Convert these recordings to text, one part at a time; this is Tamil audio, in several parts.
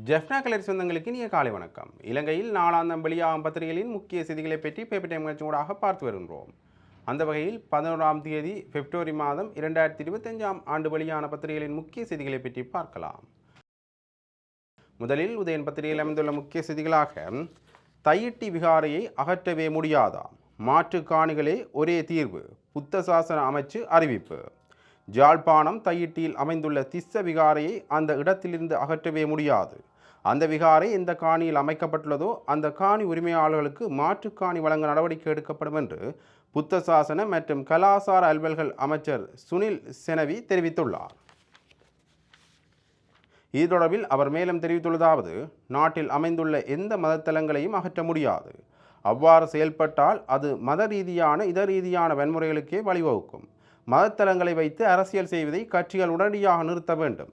ஜெஃப்னா கலர் சொந்தங்களுக்கு இனிய காலை வணக்கம். இலங்கையில் நாளாந்தம் வெளியாகும் பத்திரிகைகளின் முக்கிய செய்திகளை பற்றி பேப்பர் டைம் நிகழ்ச்சியோடாக பார்த்து வருகின்றோம். அந்த வகையில் பதினோராம் தேதி பிப்ரவரி மாதம் இரண்டாயிரத்தி இருபத்தஞ்சாம் ஆண்டு வெளியான பத்திரிகைகளின் முக்கிய செய்திகளை பற்றி பார்க்கலாம். முதலில் உதயன் பத்திரிகையில் அமைந்துள்ள முக்கிய செய்திகளாக தையிட்டி விகாரையை அகற்றவே முடியாதா? மாற்று காணிகளே ஒரே தீர்வு புத்த சாசன அமைச்சு அறிவிப்பு. ஜாழ்ப்பாணம் தையிட்டியில் அமைந்துள்ள திஸ்ஸ விகாரையை அந்த இடத்திலிருந்து அகற்றவே முடியாது. அந்த விகாரை எந்த காணியில் அமைக்கப்பட்டுள்ளதோ அந்த காணி உரிமையாளர்களுக்கு மாற்று காணி வழங்க நடவடிக்கை எடுக்கப்படும் என்று புத்த சாசன மற்றும் கலாசார அல்வல்கள் அமைச்சர் சுனில் செனவி தெரிவித்துள்ளார். இது தொடர்பில் அவர் மேலும் தெரிவித்துள்ளதாவது நாட்டில் அமைந்துள்ள எந்த மதத்தலங்களையும் அகற்ற முடியாது. அவ்வாறு செயல்பட்டால் அது மத ரீதியான இத ரீதியான வன்முறைகளுக்கே வழிவகுக்கும். மதத்தலங்களை வைத்து அரசியல் செய்வதை கட்சிகள் உடனடியாக நிறுத்த வேண்டும்.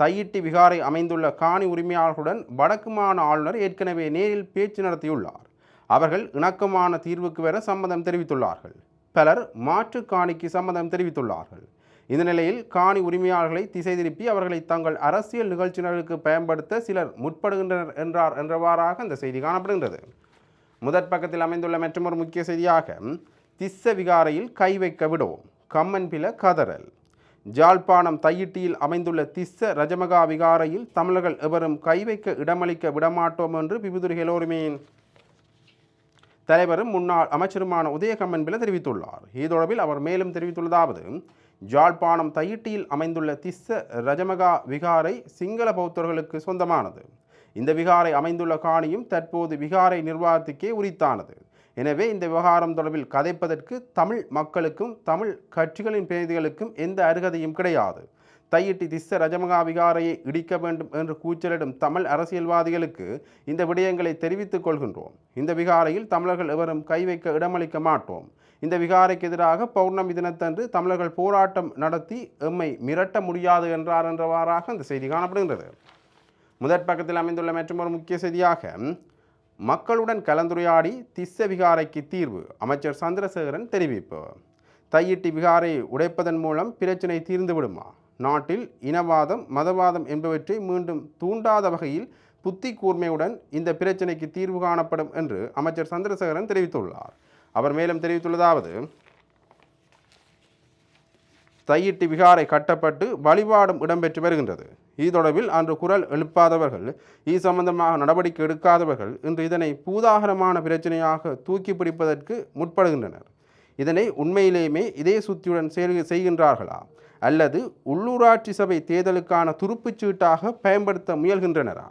தையிட்டி விகாரை அமைந்துள்ள காணி உரிமையாளர்களுடன் வடக்கு மாகாண ஆளுநர் ஏற்கனவே நேரில் பேச்சு நடத்தியுள்ளார். அவர்கள் இணக்கமான தீர்வுக்கு வர சம்மதம் தெரிவித்துள்ளார்கள். பலர் மாற்று காணிக்கு சம்மதம் தெரிவித்துள்ளார்கள். இந்த நிலையில் காணி உரிமையாளர்களை திசை திருப்பி அவர்களை தங்கள் அரசியல் நிகழ்ச்சியினருக்கு பயன்படுத்த சிலர் முற்படுகின்றனர் என்றார் என்றவாறாக இந்த செய்தி காணப்படுகின்றது. முதற் பக்கத்தில் அமைந்துள்ள மற்றொரு முக்கிய செய்தியாக திஸ்ஸ விகாரையில் கை வைக்க விடுவோம். கம்மன்பில கதறல். ஜாழ்ப்பாணம் தையிட்டியில் அமைந்துள்ள திஸ்ஸ ரஜமகா விகாரையில் தமிழர்கள் எவரும் கை வைக்க இடமளிக்க விடமாட்டோம் என்று பிபுதுரை ஹெலோருமேன் தலைவரும் முன்னாள் அமைச்சருமான உதயகம்மன்பில தெரிவித்துள்ளார். இது தொடர்பில் அவர் மேலும் தெரிவித்துள்ளதாவது ஜாழ்ப்பாணம் தையிட்டியில் அமைந்துள்ள திஸ்ஸ ரஜமகா விகாரை சிங்கள பௌத்தர்களுக்கு சொந்தமானது. இந்த விகாரை அமைந்துள்ள காணியும் தற்போது விகாரை நிர்வாகத்துக்கே உரித்தானது. எனவே இந்த விவகாரம் தொடர்பில் கதைப்பதற்கு தமிழ் மக்களுக்கும் தமிழ் கட்சிகளின் பிரதிநிதிகளுக்கும் எந்த அருகதையும் கிடையாது. தையிட்டி திஸ்ஸ ரஜமகா விகாரையை இடிக்க வேண்டும் என்று கூச்சலிடும் தமிழ் அரசியல்வாதிகளுக்கு இந்த விடயங்களை தெரிவித்துக் கொள்கின்றோம். இந்த விகாரையில் தமிழர்கள் எவரும் கை வைக்க இடமளிக்க மாட்டோம். இந்த விகாரைக்கு எதிராக பௌர்ணமி தினத்தன்று தமிழர்கள் போராட்டம் நடத்தி எம்மை மிரட்ட முடியாது என்றார் என்றவாறாக இந்த செய்தி காணப்படுகின்றது. முதற் பக்கத்தில் அமைந்துள்ள மற்றொரு முக்கிய செய்தியாக மக்களுடன் கலந்துரையாடி திஸ்ஸ விகாரைக்கு தீர்வு அமைச்சர் சந்திரசேகரன் தெரிவிப்பு. தையிட்டி விகாரை உடைப்பதன் மூலம் பிரச்சினை தீர்ந்துவிடுமா? நாட்டில் இனவாதம் மதவாதம் என்பவற்றை மீண்டும் தூண்டாத வகையில் புத்தி கூர்மையுடன் இந்த பிரச்சினைக்கு தீர்வு காணப்படும் என்று அமைச்சர் சந்திரசேகரன் தெரிவித்துள்ளார். அவர் மேலும் தெரிவித்துள்ளதாவது தையிட்டி விகாரை கட்டப்பட்டு வழிபாடும் இடம்பெற்று வருகின்றது. இது தொடர்பில் அன்று குரல் எழுப்பாதவர்கள் இது சம்பந்தமாக நடவடிக்கை எடுக்காதவர்கள் இன்று இதனை பூதாகரமான பிரச்சனையாக தூக்கி பிடிப்பதற்கு முற்படுகின்றனர். இதனை உண்மையிலேயுமே இதே சுத்தியுடன் செய்- செய்கின்றார்களா? அல்லது உள்ளூராட்சி சபை தேர்தலுக்கான துருப்புச் சீட்டாக பயன்படுத்த முயல்கின்றனரா?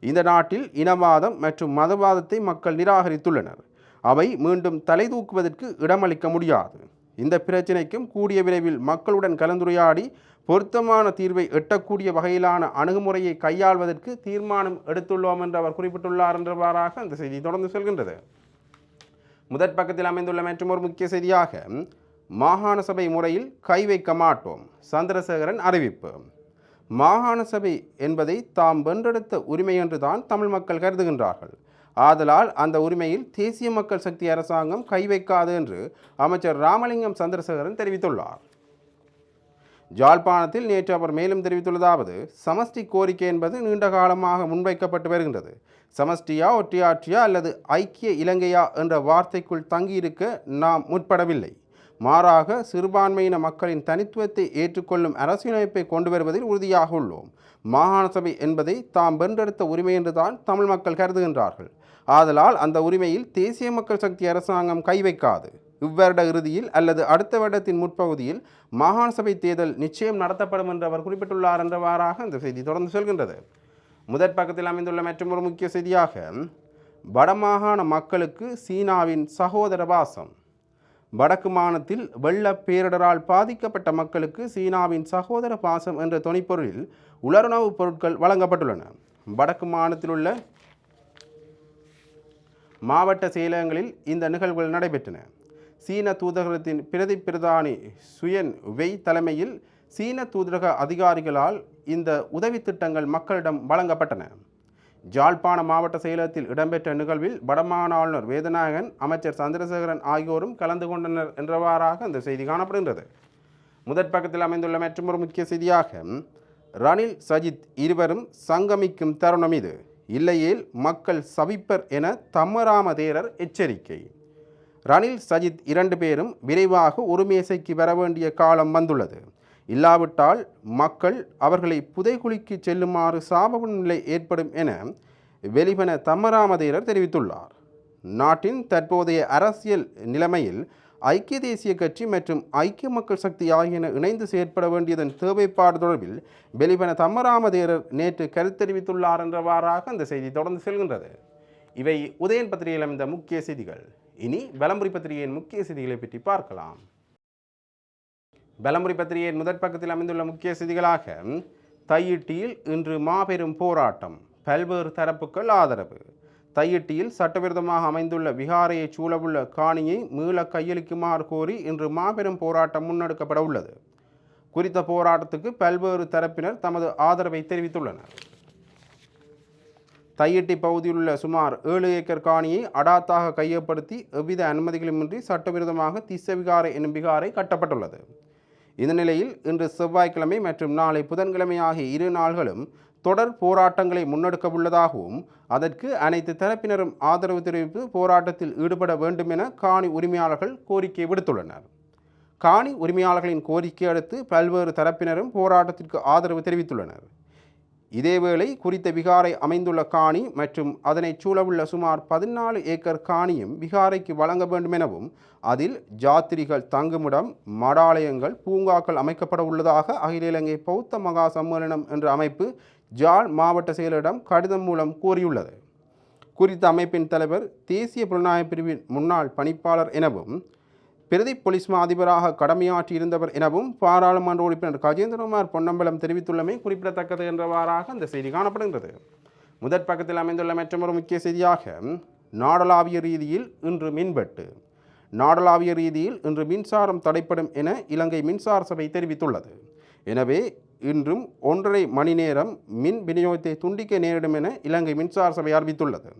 இந்த நாட்டில் இனவாதம் மற்றும் மதவாதத்தை மக்கள் நிராகரித்துள்ளனர். அவை மீண்டும் தலை தூக்குவதற்கு இடமளிக்க முடியாது. இந்த பிரச்சினைக்கும் கூடிய விரைவில் மக்களுடன் கலந்துரையாடி பொருத்தமான தீர்வை எட்டக்கூடிய வகையிலான அணுகுமுறையை கையாள்வதற்கு தீர்மானம் எடுத்துள்ளோம் என்று அவர் குறிப்பிட்டுள்ளார் என்றவாறாக அந்த செய்தி தொடர்ந்து செல்கின்றது. முதற் பக்கத்தில் அமைந்துள்ள ஒரு முக்கிய செய்தியாக மாகாண சபை முறையில் கை வைக்க மாட்டோம் சந்திரசேகரன் அறிவிப்பு. மாகாண சபை என்பதை தாம் வென்றெடுத்த உரிமை என்றுதான் தமிழ் மக்கள் கருதுகின்றார்கள். ஆதலால் அந்த உரிமையில் தேசிய மக்கள் சக்தி அரசாங்கம் கை வைக்காது என்று அமைச்சர் ராமலிங்கம் சந்திரசேகரன் தெரிவித்துள்ளார். ஜாழ்ப்பாணத்தில் நேற்று அவர் மேலும் தெரிவித்துள்ளதாவது சமஷ்டி கோரிக்கை என்பது நீண்ட காலமாக முன்வைக்கப்பட்டு வருகின்றது. சமஷ்டியா ஒற்றையாட்சியா அல்லது ஐக்கிய இலங்கையா என்ற வார்த்தைக்குள் தங்கியிருக்க நாம் முற்படவில்லை. மாறாக சிறுபான்மையின மக்களின் தனித்துவத்தை ஏற்றுக்கொள்ளும் அரசியலமைப்பை கொண்டு வருவதில் உறுதியாக உள்ளோம். மாகாண சபை என்பதை தாம் வென்றெடுத்த உரிமை என்றுதான் தமிழ் மக்கள் கருதுகின்றார்கள். ஆதலால் அந்த உரிமையில் தேசிய மக்கள் சக்தி அரசாங்கம் கை வைக்காது. இவ்வருட இறுதியில் அல்லது அடுத்த வருடத்தின் முற்பகுதியில் மாகாண சபை தேர்தல் நிச்சயம் நடத்தப்படும் என்று அவர் குறிப்பிட்டுள்ளார் என்றவாறாக இந்த செய்தி தொடர்ந்து செல்கின்றது. முதற் பக்கத்தில் அமைந்துள்ள மற்றொரு முக்கிய செய்தியாக வடமாகாண மக்களுக்கு சீனாவின் சகோதர வாசம். வடக்கு மாநிலத்தில் வெள்ள பேரிடரால் பாதிக்கப்பட்ட மக்களுக்கு சீனாவின் சகோதர பாசம் என்ற துணைப்பொருளில் உலருணவுப் பொருட்கள் வழங்கப்பட்டுள்ளன. வடக்கு மாநிலத்தில் உள்ள மாவட்ட செயலகங்களில் இந்த நிகழ்வுகள் நடைபெற்றன. சீன தூதரகத்தின் பிரதி பிரதானி சுயன் வெய் தலைமையில் சீன தூதரக அதிகாரிகளால் இந்த உதவி திட்டங்கள் மக்களிடம் வழங்கப்பட்டன. ஜாழ்ப்பாண மாவட்ட செயலகத்தில் இடம்பெற்ற நிகழ்வில் வடமாகாண ஆளுநர் வேதநாயகன் அமைச்சர் சந்திரசேகரன் ஆகியோரும் கலந்து கொண்டனர் என்றவாறாக அந்த செய்தி காணப்படுகின்றது. முதற் பக்கத்தில் அமைந்துள்ள மற்றொரு முக்கிய செய்தியாக ரணில் சஜித் இருவரும் சங்கமிக்கும் தருணம் இது. இல்லையேல் மக்கள் சவிப்பர் என தம்மராம தேரர் எச்சரிக்கை. ரணில் சஜித் இரண்டு பேரும் விரைவாக ஒரு மேசைக்கு வர வேண்டிய காலம் வந்துள்ளது. இல்லாவிட்டால் மக்கள் அவர்களை புதைகுழிக்கு செல்லுமாறு சாப நிலை ஏற்படும் என வெளிவன தம்மராமதேரர் தெரிவித்துள்ளார். நாட்டின் தற்போதைய அரசியல் நிலைமையில் ஐக்கிய தேசிய கட்சி மற்றும் ஐக்கிய மக்கள் சக்தி ஆகியன இணைந்து செயற்பட வேண்டியதன் தேவைப்பாடு தொடர்பில் வெளிவன தம்மராமதேரர் நேற்று கருத்து தெரிவித்துள்ளார் என்றவாறாக அந்த செய்தி தொடர்ந்து செல்கின்றது. இவை உதயன் பத்திரிகையில் அமைந்த முக்கிய செய்திகள். இனி வலம்புரி பத்திரிகையின் முக்கிய செய்திகளை பற்றி பார்க்கலாம். பலம்புரி பத்திரிகையின் முதற் பக்கத்தில் அமைந்துள்ள முக்கிய செய்திகளாக தையிட்டியில் இன்று மாபெரும் போராட்டம் பல்வேறு தரப்புகள் ஆதரவு. தையிட்டியில் சட்டவிரோதமாக அமைந்துள்ள விகாரையை சூழவுள்ள காணியை மீள கையளிக்குமாறு கோரி இன்று மாபெரும் போராட்டம் முன்னெடுக்கப்பட உள்ளது. குறித்த போராட்டத்துக்கு பல்வேறு தரப்பினர் தமது ஆதரவை தெரிவித்துள்ளனர். தையிட்டி பகுதியில் உள்ள சுமார் ஏழு ஏக்கர் காணியை அடாத்தாக கையப்படுத்தி எவ்வித அனுமதிகளுமின்றி சட்டவிரோதமாக திசவிகாரை என்னும் விகாரை கட்டப்பட்டுள்ளது. இந்த நிலையில் இன்று செவ்வாய்க்கிழமை மற்றும் நாளை புதன்கிழமை ஆகிய இரு நாள்களும் தொடர் போராட்டங்களை முன்னெடுக்க உள்ளதாகவும் அதற்கு அனைத்து தரப்பினரும் ஆதரவு தெரிவித்து போராட்டத்தில் ஈடுபட வேண்டும் என காணி உரிமையாளர்கள் கோரிக்கை விடுத்துள்ளனர். காணி உரிமையாளர்களின் கோரிக்கை அடுத்து பல்வேறு தரப்பினரும் போராட்டத்திற்கு ஆதரவு தெரிவித்துள்ளனர். இதேவேளை குறித்த விகாரை அமைந்துள்ள காணி மற்றும் அதனைச் சூழவுள்ள சுமார் பதினாலு ஏக்கர் காணியும் விகாரைக்கு வழங்க வேண்டும் எனவும் அதில் ஜாத்திரிகள் தங்குமிடம் மடாலயங்கள் பூங்காக்கள் அமைக்கப்பட உள்ளதாக அகில இலங்கை பௌத்த மகா சம்மேளனம் என்ற அமைப்பு ஜாழ் மாவட்ட செயலரிடம் கடிதம் மூலம் கூறியுள்ளது. குறித்த அமைப்பின் தலைவர் தேசிய புலனாய்வு பிரிவின் முன்னாள் பணிப்பாளர் எனவும் பிரதி போலீஸ் மா அதிபராக கடமையாற்றி இருந்தவர் எனவும் பாராளுமன்ற உறுப்பினர் கஜேந்திரகுமார் பொன்னம்பலம் தெரிவித்துள்ளமை குறிப்பிடத்தக்கது என்றவாறாக அந்த செய்தி காணப்படுகின்றது. முதற் பக்கத்தில் அமைந்துள்ள மற்றொரு முக்கிய செய்தியாக நாடளாவிய ரீதியில் இன்று மின்வெட்டு. நாடளாவிய ரீதியில் இன்று மின்சாரம் தடைப்படும் என இலங்கை மின்சார சபை தெரிவித்துள்ளது. எனவே இன்றும் ஒன்றரை மணி நேரம் மின் விநியோகத்தை துண்டிக்க நேரிடும் என இலங்கை மின்சார சபை அறிவித்துள்ளது.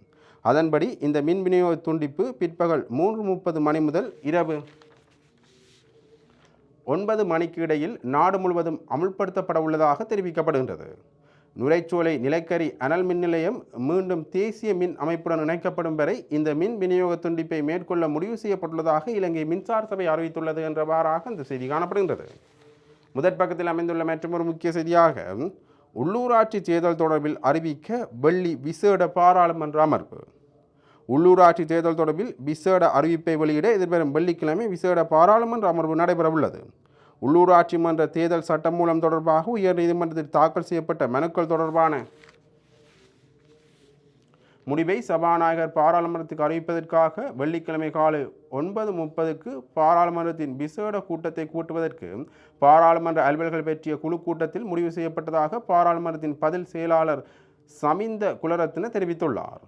அதன்படி இந்த மின் விநியோக துண்டிப்பு பிற்பகல் மூன்று முப்பது மணி முதல் இரவு ஒன்பது மணிக்கு இடையில் நாடு முழுவதும் அமுல்படுத்தப்பட உள்ளதாக தெரிவிக்கப்படுகின்றது. நுரைச்சோலை நிலக்கரி அனல் மின் நிலையம் மீண்டும் தேசிய மின் அமைப்புடன் இணைக்கப்படும் வரை இந்த மின் விநியோக துண்டிப்பை மேற்கொள்ள முடிவு செய்யப்பட்டுள்ளதாக இலங்கை மின்சார சபை அறிவித்துள்ளது என்றவாறாக இந்த செய்தி காணப்படுகின்றது. முதற் பக்கத்தில் அமைந்துள்ள மற்றொரு முக்கிய செய்தியாக உள்ளூராட்சி தேர்தல் தொடர்பில் அறிவிக்க வெள்ளி விசேட பாராளுமன்ற அமர்வு. உள்ளூராட்சி தேர்தல் தொடர்பில் விசேட அறிவிப்பை வெளியிட எதிர்வரும் வெள்ளிக்கிழமை விசேட பாராளுமன்ற அமர்வு நடைபெறவுள்ளது. உள்ளூராட்சி மன்ற தேர்தல் சட்டம் மூலம் தொடர்பாக உயர்நீதிமன்றத்தில் தாக்கல் செய்யப்பட்ட மனுக்கள் தொடர்பான முடிவை சபாநாயகர் பாராளுமன்றத்துக்கு அறிவிப்பதற்காக வெள்ளிக்கிழமை காலை ஒன்பது முப்பதுக்கு பாராளுமன்றத்தின் விசேட கூட்டத்தை கூட்டுவதற்கு பாராளுமன்ற அலுவல்கள் பற்றிய குழு கூட்டத்தில் முடிவு செய்யப்பட்டதாக பாராளுமன்றத்தின் பதில் செயலாளர் சமிந்த குலரத்ன தெரிவித்துள்ளார்.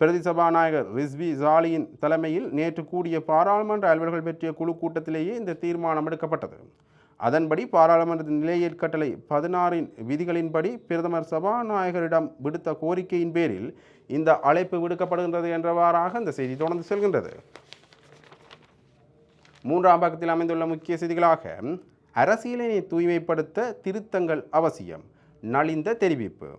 பிரதி சபாநாயகர் ரிஸ்வி ஜாலியின் தலைமையில் நேற்று கூடிய பாராளுமன்ற அலுவல்கள் பற்றிய குழு கூட்டத்திலேயே இந்த தீர்மானம் எடுக்கப்பட்டது. அதன்படி பாராளுமன்றத்தின் நிலையற் கட்டளை பதினாறின் விதிகளின்படி பிரதமர் சபாநாயகரிடம் விடுத்த கோரிக்கையின் பேரில் இந்த அழைப்பு விடுக்கப்படுகின்றது என்றவாறாக இந்த செய்தி தொடர்ந்து செல்கின்றது. மூன்றாம் பக்கத்தில் அமைந்துள்ள முக்கிய செய்திகளாக அரசியலினை தூய்மைப்படுத்த திருத்தங்கள் அவசியம் நலிந்த தெரிவிப்பு.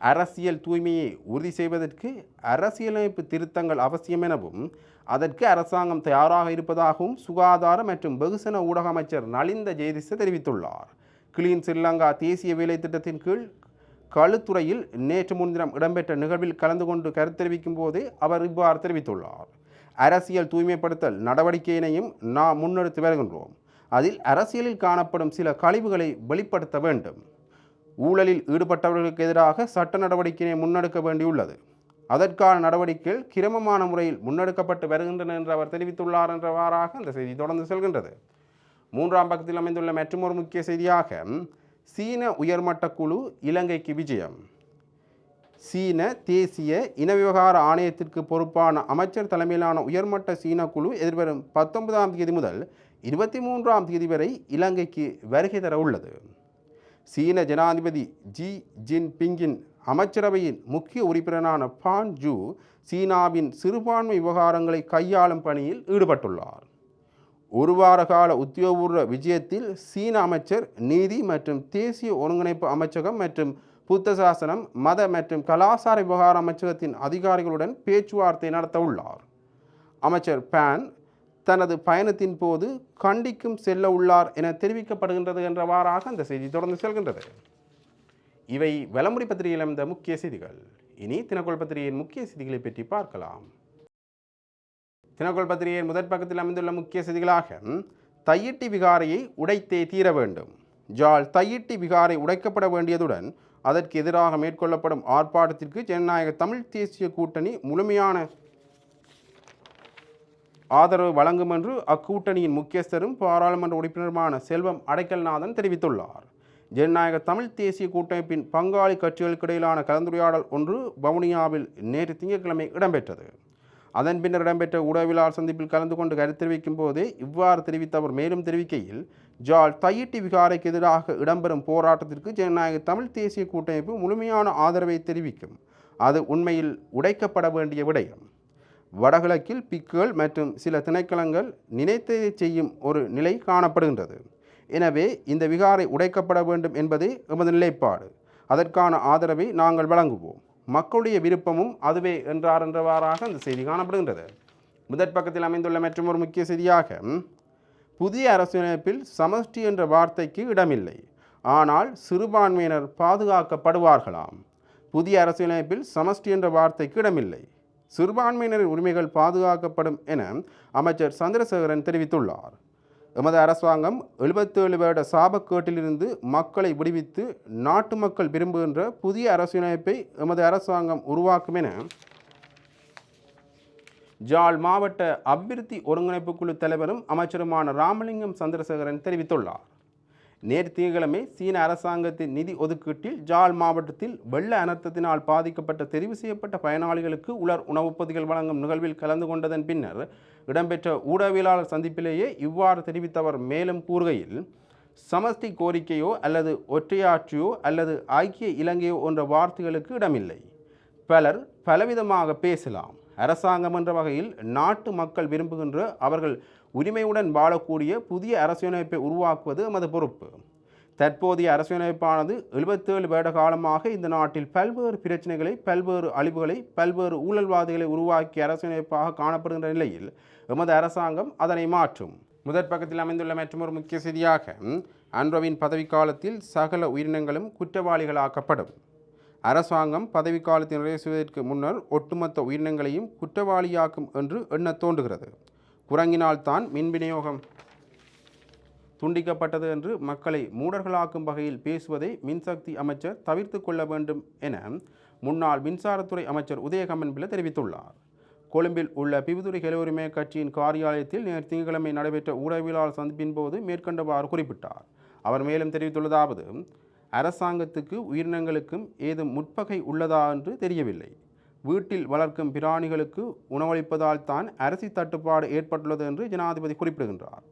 அரசியல் தூய்மையை உறுதி செய்வதற்கு அரசியலமைப்பு திருத்தங்கள் அவசியம் எனவும் அதற்கு அரசாங்கம் தயாராக இருப்பதாகவும் சுகாதார மற்றும் வெகுசன ஊடக அமைச்சர் நலிந்த ஜெயதிச தெரிவித்துள்ளார். கிளீன் ஸ்ரீலங்கா தேசிய வேலை திட்டத்தின் கீழ் களுத்துறையில் நேற்று முன்தினம் இடம்பெற்ற நிகழ்வில் கலந்து கொண்டு கருத்து தெரிவிக்கும் அவர் இவ்வாறு தெரிவித்துள்ளார். அரசியல் தூய்மைப்படுத்தல் நடவடிக்கையினையும் நாம் முன்னெடுத்து வருகின்றோம். அதில் அரசியலில் காணப்படும் சில கழிவுகளை வெளிப்படுத்த வேண்டும். ஊழலில் ஈடுபட்டவர்களுக்கு எதிராக சட்ட நடவடிக்கையை முன்னெடுக்க வேண்டியுள்ளது. அதற்கான நடவடிக்கைகள் கிரமமான முறையில் முன்னெடுக்கப்பட்டு வருகின்றன என்று அவர் தெரிவித்துள்ளார் என்றவாறாக அந்த செய்தி தொடர்ந்து செல்கின்றது. மூன்றாம் பக்கத்தில் அமைந்துள்ள மற்றொரு முக்கிய செய்தியாக சீன உயர்மட்ட குழு இலங்கைக்கு விஜயம். சீன தேசிய இன விவகார ஆணையத்திற்கு பொறுப்பான அமைச்சர் தலைமையிலான உயர்மட்ட சீன குழு எதிர்வரும் பத்தொன்பதாம் தேதி முதல் இருபத்தி மூன்றாம் தேதி வரை இலங்கைக்கு வருகை தர உள்ளது. சீன ஜனாதிபதி ஜி ஜின்பிங்கின் அமைச்சரவையின் முக்கிய உறுப்பினரான பான் ஜூ சீனாவின் சிறுபான்மை விவகாரங்களை கையாளும் பணியில் ஈடுபட்டுள்ளார். ஒரு வார கால உத்தியோகபூர்வ விஜயத்தில் சீன அமைச்சர் நீதி மற்றும் தேசிய ஒருங்கிணைப்பு அமைச்சகம் மற்றும் புத்த சாசனம் மத மற்றும் கலாசார விவகார அமைச்சகத்தின் அதிகாரிகளுடன் பேச்சுவார்த்தை நடத்த உள்ளார் அமைச்சர் பேன் தனது பயணத்தின் போது கண்டிக்கும் செல்ல உள்ளார் என தெரிவிக்கப்படுகின்றது என்றவாறாக அந்த செய்தி தொடர்ந்து செல்கின்றது. இவை வலமுறை பத்திரிகையில் அமைந்த முக்கிய செய்திகள். இனி தினக்கோள் பத்திரிகையின் முக்கிய செய்திகளை பற்றி பார்க்கலாம். தினக்கோள் பத்திரிகையின் முதற் பக்கத்தில் அமைந்துள்ள முக்கிய செய்திகளாக தையிட்டி விகாரையை உடைத்தே தீர வேண்டும். ஜால் தையிட்டி விகாரை உடைக்கப்பட வேண்டியதுடன் அதற்கு எதிராக மேற்கொள்ளப்படும் ஆர்ப்பாட்டத்திற்கு ஜனநாயக தமிழ் தேசிய கூட்டணி முழுமையான ஆதரவு வழங்கும் என்று அக்கூட்டணியின் முக்கியஸ்தரும் பாராளுமன்ற உறுப்பினருமான செல்வம் அடைக்கல்நாதன் தெரிவித்துள்ளார். ஜனநாயக தமிழ் தேசிய கூட்டமைப்பின் பங்காளி கட்சிகளுக்கு இடையிலான கலந்துரையாடல் ஒன்று வவுனியாவில் நேற்று திங்கட்கிழமை இடம்பெற்றது. அதன் பின்னர் இடம்பெற்ற உடவிலார் சந்திப்பில் கலந்து கொண்டு கருத்து தெரிவிக்கும் போதே இவ்வாறு தெரிவித்த அவர் மேலும் தெரிவிக்கையில் ஜால் தையிட்டி விகாரைக்கு எதிராக இடம்பெறும் போராட்டத்திற்கு ஜனநாயக தமிழ் தேசிய கூட்டமைப்பு முழுமையான ஆதரவை தெரிவிக்கும். அது உண்மையில் உடைக்கப்பட வேண்டிய விடயம். வடகிழக்கில் பிக்குகள் மற்றும் சில திணைக்களங்கள் நினைத்ததை செய்யும் ஒரு நிலை காணப்படுகின்றது. எனவே இந்த விகாரை உடைக்கப்பட வேண்டும் என்பதே எமது நிலைப்பாடு. அதற்கான ஆதரவை நாங்கள் வழங்குவோம். மக்களுடைய விருப்பமும் அதுவே என்றார் என்றவாறாக அந்த செய்தி காணப்படுகின்றது. முதற் பக்கத்தில் அமைந்துள்ள மற்றும் ஒரு முக்கிய செய்தியாக புதிய அரசியலமைப்பில் சமஷ்டி என்ற வார்த்தைக்கு இடமில்லை. ஆனால் சிறுபான்மையினர் பாதுகாக்கப்படுவார்களாம். புதிய அரசியலமைப்பில் சமஷ்டி என்ற வார்த்தைக்கு இடமில்லை. சிறுபான்மையினர் உரிமைகள் பாதுகாக்கப்படும் என அமைச்சர் சந்திரசேகரன் தெரிவித்துள்ளார். எமது அரசாங்கம் எழுபத்தேழு வருட சாபக்கேட்டிலிருந்து மக்களை விடுவித்து நாட்டு மக்கள் விரும்புகின்ற புதிய அரசியலமைப்பை எமது அரசாங்கம் உருவாக்கும் என ஜாழ் மாவட்ட அபிவிருத்தி ஒருங்கிணைப்பு குழு தலைவரும் அமைச்சருமான ராமலிங்கம் சந்திரசேகரன் தெரிவித்துள்ளார். நேற்று திங்கட்கிழமை சீன அரசாங்கத்தின் நிதி ஒதுக்கீட்டில் ஜாழ் மாவட்டத்தில் வெள்ள அனர்த்தத்தினால் பாதிக்கப்பட்ட தெரிவு செய்யப்பட்ட பயனாளிகளுக்கு உலர் உணவுப் பொதிகள் வழங்கும் நிகழ்வில் கலந்து கொண்டதன் பின்னர் இடம்பெற்ற ஊடகவியலாளர் சந்திப்பிலேயே இவ்வாறு தெரிவித்தவர் மேலும் கூறுகையில் சமஷ்டி கோரிக்கையோ அல்லது ஒற்றையாட்சியோ அல்லது ஐக்கிய இலங்கையோ என்ற வார்த்தைகளுக்கு இடமில்லை. பலர் பலவிதமாக பேசலாம். அரசாங்கம் என்ற வகையில் நாட்டு மக்கள் விரும்புகின்ற அவர்கள் உரிமையுடன் வாழக்கூடிய புதிய அரசியலமைப்பை உருவாக்குவது எமது பொறுப்பு. தற்போதைய அரசியலமைப்பானது எழுபத்தேழு வருட காலமாக இந்த நாட்டில் பல்வேறு பிரச்சனைகளை பல்வேறு அழிவுகளை பல்வேறு ஊழல்வாதிகளை உருவாக்கிய அரசியலமைப்பாக காணப்படுகின்ற நிலையில் எமது அரசாங்கம் அதனை மாற்றும். முதற் பக்கத்தில் அமைந்துள்ள மற்றொரு முக்கிய செய்தியாக அன்ரோவின் பதவிக்காலத்தில் சகல உயிரினங்களும் குற்றவாளிகளாக்கப்படும். அரசாங்கம் பதவிக்காலத்தை நிறைவேற்றுவதற்கு முன்னர் ஒட்டுமொத்த உயிரினங்களையும் குற்றவாளியாக்கும் என்று எண்ணத் தோன்றுகிறது. குரங்கினால் தான் மின் விநியோகம் துண்டிக்கப்பட்டது என்று மக்களை மூடர்களாக்கும் வகையில் பேசுவதை மின்சக்தி அமைச்சர் தவிர்த்து கொள்ள வேண்டும் என முன்னாள் மின்சாரத்துறை அமைச்சர் உதயகம்மன் பிள்ளை தெரிவித்துள்ளார். கொழும்பில் உள்ள பிபுதுரி உரிமை கட்சியின் காரியாலயத்தில் நேற்று திங்கட்கிழமை நடைபெற்ற ஊடகவியலாளர் சந்திப்பின் போது மேற்கண்டவாறு குறிப்பிட்டார். அவர் மேலும் தெரிவித்துள்ளதாவது அரசாங்கத்துக்கு உயிரினங்களுக்கும் ஏதும் முற்பகை உள்ளதா என்று தெரியவில்லை. வீட்டில் வளர்க்கும் பிராணிகளுக்கு உணவளிப்பதால் தான் அரிசி தட்டுப்பாடு ஏற்பட்டுள்ளது என்று ஜனாதிபதி குறிப்பிடுகின்றார்.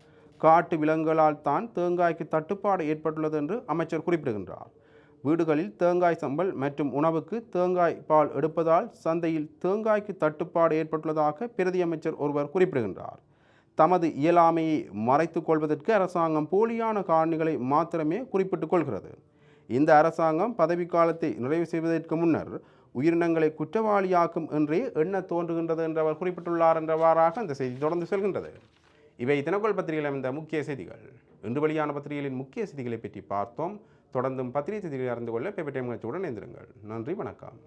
காட்டு விலங்குகளால் தான் தேங்காய்க்கு தட்டுப்பாடு ஏற்பட்டுள்ளது என்று அமைச்சர் குறிப்பிடுகின்றார். வீடுகளில் தேங்காய் சம்பல் மற்றும் உணவுக்கு தேங்காய் பால் எடுப்பதால் சந்தையில் தேங்காய்க்கு தட்டுப்பாடு ஏற்பட்டுள்ளதாக பிரதி அமைச்சர் ஒருவர் குறிப்பிடுகின்றார். தமது இயலாமையை மறைத்துக் கொள்வதற்கு அரசாங்கம் போலியான காரணிகளை மாத்திரமே குறிப்பிட்டுக் கொள்கிறது. இந்த அரசாங்கம் பதவிக்காலத்தை நிறைவு செய்வதற்கு முன்னர் உயிரினங்களை குற்றவாளியாக்கும் என்றே எண்ண தோன்றுகின்றது என்று அவர் குறிப்பிட்டுள்ளார் என்றவாறாக அந்த செய்தி தொடர்ந்து செல்கின்றது. இவை தினக்கோள் பத்திரிகையில் அமைந்த முக்கிய செய்திகள். இன்று வெளியான பத்திரிகைகளின் முக்கிய செய்திகளை பற்றி பார்த்தோம். தொடர்ந்தும் பத்திரிகை செய்திகளை அறிந்து கொள்ள பேப்பர் டைம் நிகழ்ச்சியுடன் இணைந்திருங்கள். நன்றி வணக்கம்.